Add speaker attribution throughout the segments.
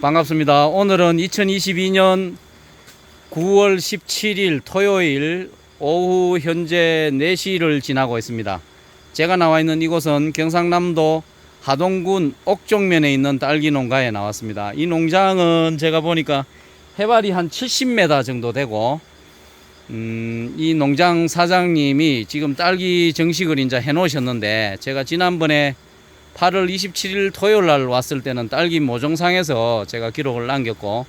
Speaker 1: 반갑습니다. 오늘은 2022년 9월 17일 토요일 오후 현재 4시를 지나고 있습니다. 제가 나와 있는 이곳은 경상남도 하동군 옥종면에 있는 딸기 농가에 나왔습니다. 이 농장은 제가 보니까 해발이 한 70m 정도 되고 음, 이 농장 사장님이 지금 딸기 정식을 이제 해 놓으셨는데 제가 지난번에 8월 27일 토요일 날 왔을 때는 딸기 모종상에서 제가 기록을 남겼고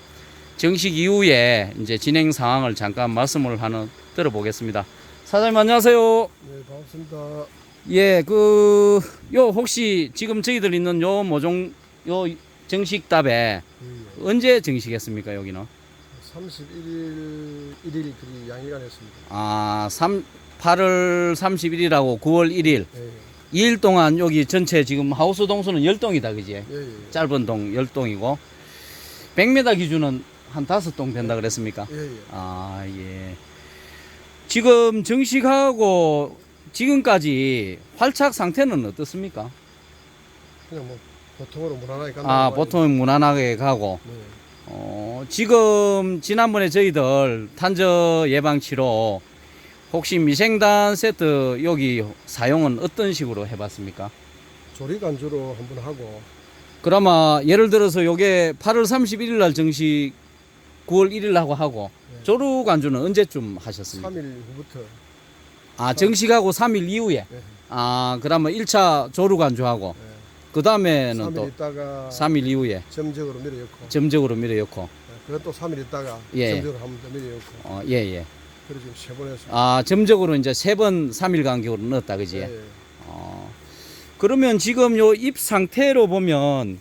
Speaker 1: 정식 이후에 이제 진행 상황을 잠깐 말씀을 하는 들어보겠습니다. 사장님 안녕하세요.
Speaker 2: 네, 반갑습니다.
Speaker 1: 예, 그 요 혹시 지금 저희들 있는 요 모종 요 정식 답에
Speaker 2: 예,
Speaker 1: 언제 정식했습니까 여기는?
Speaker 2: 31일 1일 그리 양일간 했습니다.
Speaker 1: 아, 3 8월 31일하고 9월 1일
Speaker 2: 예,
Speaker 1: 2일 동안 여기 전체 지금 하우스 동수는 10동이다 그지?
Speaker 2: 예, 예.
Speaker 1: 짧은 동 10동이고 100m 기준은 한 5동 된다 그랬습니까?
Speaker 2: 예, 예.
Speaker 1: 아, 예. 지금 정식하고 지금까지 활착 상태는 어떻습니까?
Speaker 2: 그냥 뭐 보통으로 무난하게 간다.
Speaker 1: 아, 보통 무난하게 가고
Speaker 2: 네.
Speaker 1: 어, 지금 지난번에 저희들 탄저 예방 치료 혹시 미생단 세트 여기 사용은 어떤 식으로 해봤습니까?
Speaker 2: 조리 간 주로 한번 하고
Speaker 1: 그러면 예를 들어서 요게 8월 31일 날 정식 9월 1일 하고 하고
Speaker 2: 네.
Speaker 1: 조루 관주는 언제쯤 하셨습니까?
Speaker 2: 3일 후부터
Speaker 1: 아 정식하고 3일 이후에
Speaker 2: 네.
Speaker 1: 아 그러면 1차 조루 관주하고
Speaker 2: 네.
Speaker 1: 그 다음에는
Speaker 2: 3일
Speaker 1: 또
Speaker 2: 있다가
Speaker 1: 3일 이후에
Speaker 2: 점적으로 밀어넣고
Speaker 1: 점적으로 밀어넣고
Speaker 2: 네. 또 3일 있다가
Speaker 1: 예.
Speaker 2: 점적으로 한번더 밀어넣고
Speaker 1: 어, 예 예
Speaker 2: 지금 세번 했습니다.
Speaker 1: 아 점적으로 이제 세번 3일 간격으로 넣었다 그지?
Speaker 2: 예, 예.
Speaker 1: 어, 그러면 지금 요 잎 상태로 보면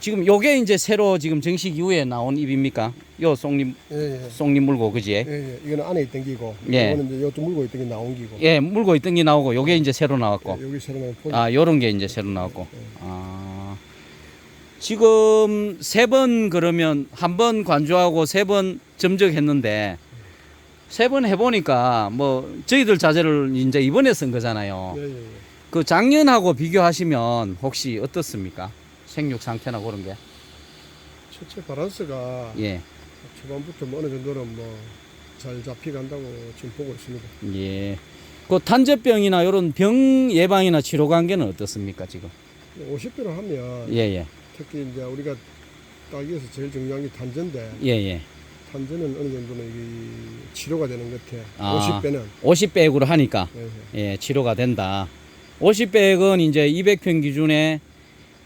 Speaker 1: 지금 요게 이제 새로 지금 정식 이후에 나온 잎입니까? 요 송잎
Speaker 2: 예, 예.
Speaker 1: 송잎 물고 그지?
Speaker 2: 예, 예. 이거는 안에 있던 기고
Speaker 1: 예.
Speaker 2: 이거는 이제 요쪽 물고 있던 게 나온 기고
Speaker 1: 예, 물고 있던 게 나오고 요게 이제 새로 나왔고.
Speaker 2: 예, 여기 새로운 포
Speaker 1: 아, 요런 게 이제 새로 나왔고.
Speaker 2: 예.
Speaker 1: 아. 지금 세 번 그러면 한 번 관주하고 세 번 점적했는데 세 번 해보니까 뭐 저희들 자재를 이제 이번에 쓴 거잖아요.
Speaker 2: 예, 예, 예.
Speaker 1: 그 작년하고 비교하시면 혹시 어떻습니까? 생육 상태나 그런 게?
Speaker 2: 첫째 바란스가
Speaker 1: 예.
Speaker 2: 초반부터 뭐 어느 정도는 뭐 잘 잡혀간다고 지금 보고 있습니다.
Speaker 1: 예. 그 탄저병이나 이런 병 예방이나 치료 관계는 어떻습니까, 지금?
Speaker 2: 50배로 하면
Speaker 1: 예, 예.
Speaker 2: 특히 이제 우리가 딸기에서 제일 중요한 게 단전인데
Speaker 1: 예, 예.
Speaker 2: 단전은 어느 정도는 이 치료가 되는 것 같아.
Speaker 1: 아.
Speaker 2: 50배는
Speaker 1: 50백으로 하니까
Speaker 2: 예, 예.
Speaker 1: 예, 치료가 된다. 50백은 이제 200평 기준에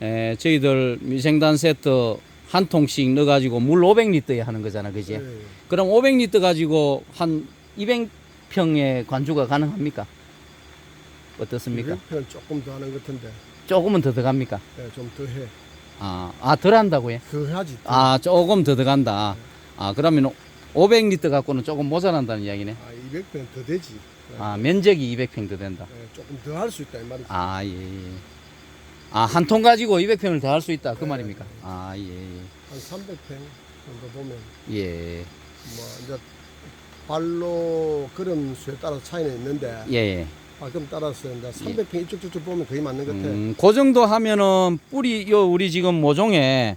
Speaker 1: 에, 저희들 미생단 세트 한 통씩 넣어가지고 물 500리터에 하는 거잖아, 그지?
Speaker 2: 예, 예.
Speaker 1: 그럼 500리터 가지고 한 200평의 관주가 가능합니까? 어떻습니까?
Speaker 2: 200편 조금 더 하는 것 같은데
Speaker 1: 조금은 더 들어갑니까?
Speaker 2: 예, 좀 더 해.
Speaker 1: 아, 아, 덜 한다고요?
Speaker 2: 더. 더.
Speaker 1: 아, 조금 더 들어간다. 아, 그러면 500리터 갖고는 조금 모자란다는 이야기네.
Speaker 2: 아, 200편 더 되지. 예,
Speaker 1: 아, 면적이 200평 더 된다.
Speaker 2: 예, 조금 더 할 수 있다 이 말이지.
Speaker 1: 아, 예, 예. 아, 한 통 가지고 200평을 더 할 수 있다. 그
Speaker 2: 네.
Speaker 1: 말입니까? 아, 예,
Speaker 2: 한 300편 정도 보면
Speaker 1: 예. 예,
Speaker 2: 뭐 이제 발로 걸음 수에 따라서 차이는 있는데
Speaker 1: 예, 예.
Speaker 2: 발금 따라서 이제 300편 이쪽 저쪽 보면 거의 맞는 것 같아.
Speaker 1: 음, 그 정도 하면은 뿌리, 요, 우리 지금 모종에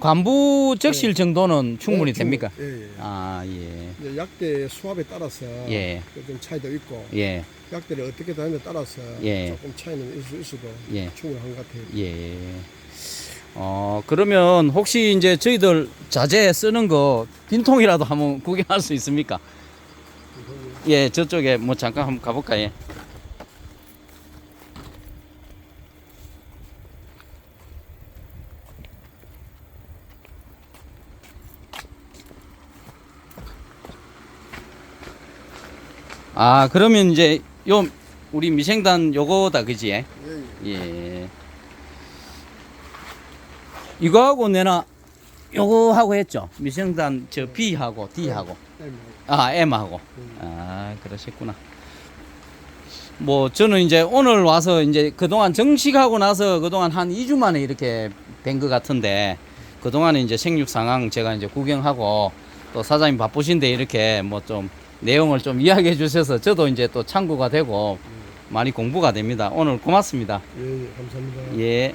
Speaker 1: 관부 적실 정도는 충분히
Speaker 2: 예,
Speaker 1: 됩니까?
Speaker 2: 충분- 예, 예.
Speaker 1: 아, 예.
Speaker 2: 이제 약대 수압에 따라서
Speaker 1: 예.
Speaker 2: 좀 차이도 있고
Speaker 1: 예,
Speaker 2: 약대를 어떻게 다느냐에 따라서
Speaker 1: 예.
Speaker 2: 조금 차이는 있을 수도
Speaker 1: 예.
Speaker 2: 충분한 것 같아요.
Speaker 1: 예. 어, 그러면 혹시 이제 저희들 자재 쓰는 거 빈통이라도 한번 구경할 수 있습니까? 예, 저쪽에 뭐 잠깐 한번 가볼까요? 예. 아, 그러면 이제 요 우리 미생단 요거다 그지?
Speaker 2: 예, 예.
Speaker 1: 예. 이거하고 내나 요거 하고 했죠. 미생단 저 B하고 D하고
Speaker 2: 예, 뭐,
Speaker 1: 아 M하고
Speaker 2: 음.
Speaker 1: 아 그러셨구나. 뭐 저는 이제 오늘 와서 이제 그동안 정식하고 나서 그동안 한 2주 만에 이렇게 된 것 같은데 그동안에 이제 생육 상황 제가 이제 구경하고 또 사장님 바쁘신데 이렇게 뭐좀 내용을 좀 이야기해 주셔서 저도 이제 또 참고가 되고 많이 공부가 됩니다. 오늘 고맙습니다.
Speaker 2: 예, 예, 감사합니다.
Speaker 1: 예.